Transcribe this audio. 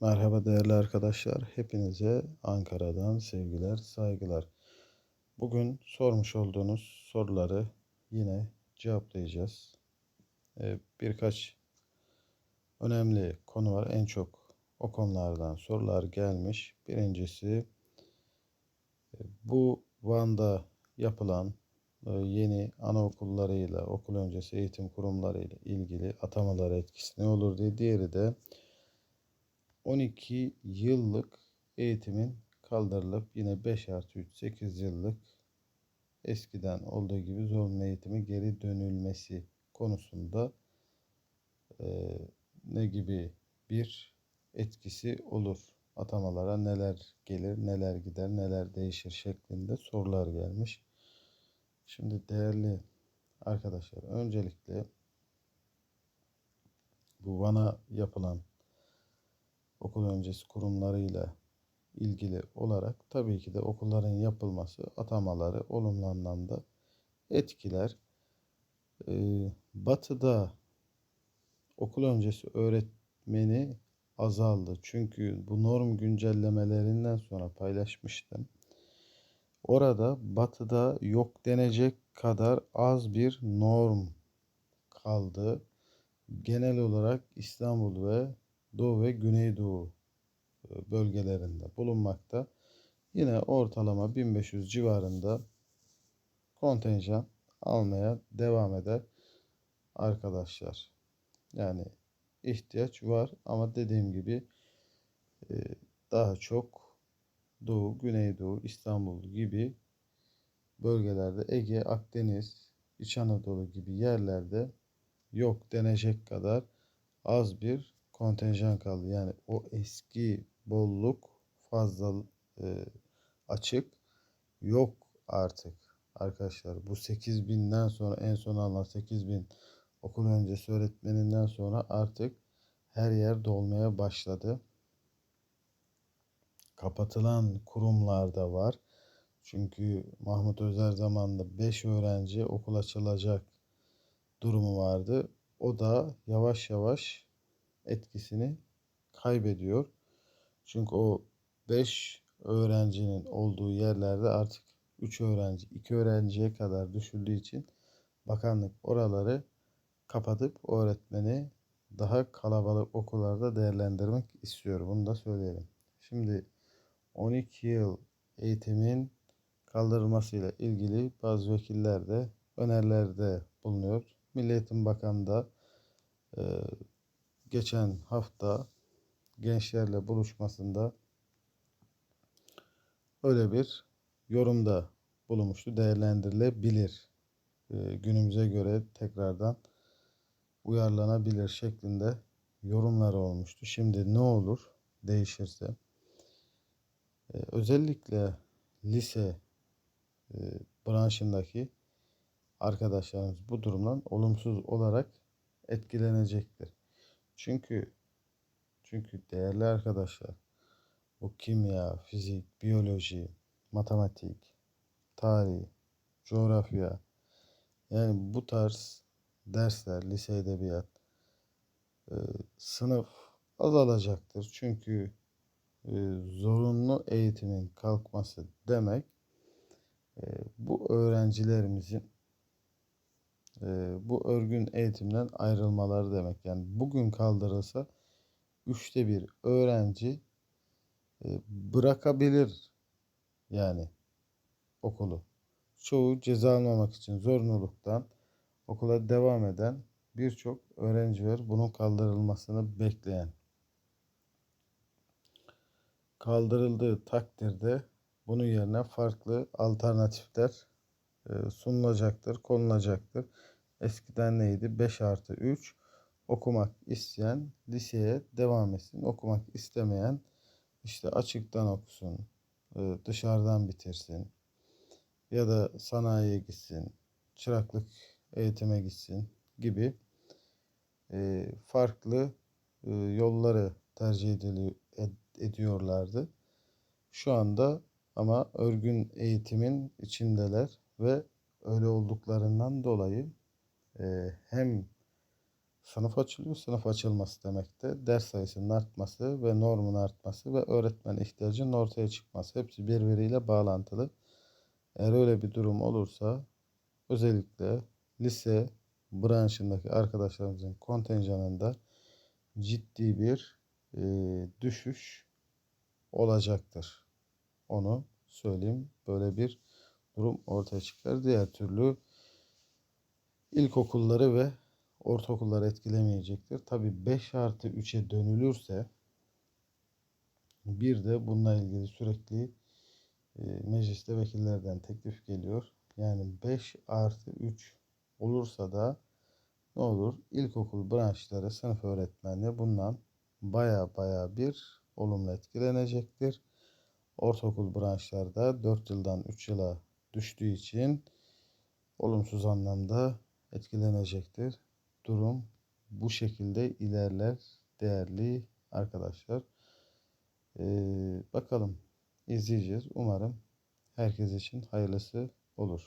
Merhaba değerli arkadaşlar. Hepinize Ankara'dan sevgiler, saygılar. Bugün sormuş olduğunuz soruları yine cevaplayacağız. Ee, birkaç önemli konu var. En çok o konulardan sorular gelmiş. Birincisi e, bu Van'da yapılan e, yeni anaokullarıyla, okul öncesi eğitim kurumlarıyla ilgili atamalar etkisi ne olur diye. Diğeri de 12 yıllık eğitimin kaldırılıp yine 5 artı 3 8 yıllık eskiden olduğu gibi zorunlu eğitime geri dönülmesi konusunda e, ne gibi bir etkisi olur? Atamalara neler gelir, neler gider, neler değişir şeklinde sorular gelmiş. Şimdi değerli arkadaşlar öncelikle bu Van'a yapılan okul öncesi kurumlarıyla ilgili olarak tabii ki de okulların yapılması atamaları olumlu anlamda etkiler. Ee, batı'da okul öncesi öğretmeni azaldı. Çünkü bu norm güncellemelerinden sonra paylaşmıştım. Orada batıda yok denecek kadar az bir norm kaldı. Genel olarak İstanbul ve Doğu ve Güneydoğu e, bölgelerinde bulunmakta. Yine ortalama 1500 civarında kontenjan almaya devam eder arkadaşlar. Yani ihtiyaç var ama dediğim gibi e, daha çok Doğu, Güneydoğu, İstanbul gibi bölgelerde Ege, Akdeniz, İç Anadolu gibi yerlerde yok denecek kadar az bir kontenjan kaldı. Yani o eski bolluk fazla e, açık yok artık arkadaşlar. Bu 8000'den sonra en son alınan 8000 okul öncesi öğretmeninden sonra artık her yer dolmaya başladı. Kapatılan kurumlar da var. Çünkü Mahmut Özer zamanında 5 öğrenci okul açılacak durumu vardı. O da yavaş yavaş etkisini kaybediyor. Çünkü o 5 öğrencinin olduğu yerlerde artık 3 öğrenci, 2 öğrenciye kadar düşüldüğü için bakanlık oraları kapatıp öğretmeni daha kalabalık okullarda değerlendirmek istiyor. Bunu da söyleyelim. Şimdi 12 yıl eğitimin kaldırılmasıyla ilgili bazı vekiller de önerilerde bulunuyor. Milli Eğitim Bakanı da e, geçen hafta gençlerle buluşmasında öyle bir yorumda bulunmuştu. Değerlendirilebilir. E, günümüze göre tekrardan uyarlanabilir şeklinde yorumları olmuştu. Şimdi ne olur değişirse? E, özellikle lise e, branşındaki arkadaşlarımız bu durumdan olumsuz olarak etkilenecektir. Çünkü çünkü değerli arkadaşlar bu kimya, fizik, biyoloji, matematik, tarih, coğrafya yani bu tarz dersler, lise edebiyat e, sınıf azalacaktır. Çünkü e, zorunlu eğitimin kalkması demek e, bu öğrencilerimizin bu örgün eğitimden ayrılmaları demek. Yani bugün kaldırılsa üçte bir öğrenci e, bırakabilir yani okulu. Çoğu ceza almamak için zorunluluktan okula devam eden birçok öğrenci var. Bunun kaldırılmasını bekleyen. Kaldırıldığı takdirde bunun yerine farklı alternatifler e, sunulacaktır, konulacaktır. Eskiden neydi? 5 artı 3 okumak isteyen liseye devam etsin. Okumak istemeyen işte açıktan okusun, e, dışarıdan bitirsin ya da sanayiye gitsin, çıraklık eğitime gitsin gibi e, farklı yolları tercih ediyorlardı. Şu anda ama örgün eğitimin içindeler ve öyle olduklarından dolayı e, hem sınıf açılıyor. Sınıf açılması demek de ders sayısının artması ve normun artması ve öğretmen ihtiyacının ortaya çıkması. Hepsi birbiriyle bağlantılı. Eğer öyle bir durum olursa özellikle lise branşındaki arkadaşlarımızın kontenjanında ciddi bir e, düşüş olacaktır. Onu söyleyeyim. Böyle bir durum ortaya çıkar. Diğer türlü ilkokulları ve ortaokulları etkilemeyecektir. Tabi 5 artı 3'e dönülürse bir de bununla ilgili sürekli e, mecliste vekillerden teklif geliyor. Yani 5 artı 3 olursa da ne olur? İlkokul branşları sınıf öğretmenliği bundan baya baya bir olumlu etkilenecektir. Ortaokul branşlarda 4 yıldan 3 yıla düştüğü için olumsuz anlamda etkilenecektir. Durum bu şekilde ilerler değerli arkadaşlar. Ee, bakalım izleyeceğiz. Umarım herkes için hayırlısı olur.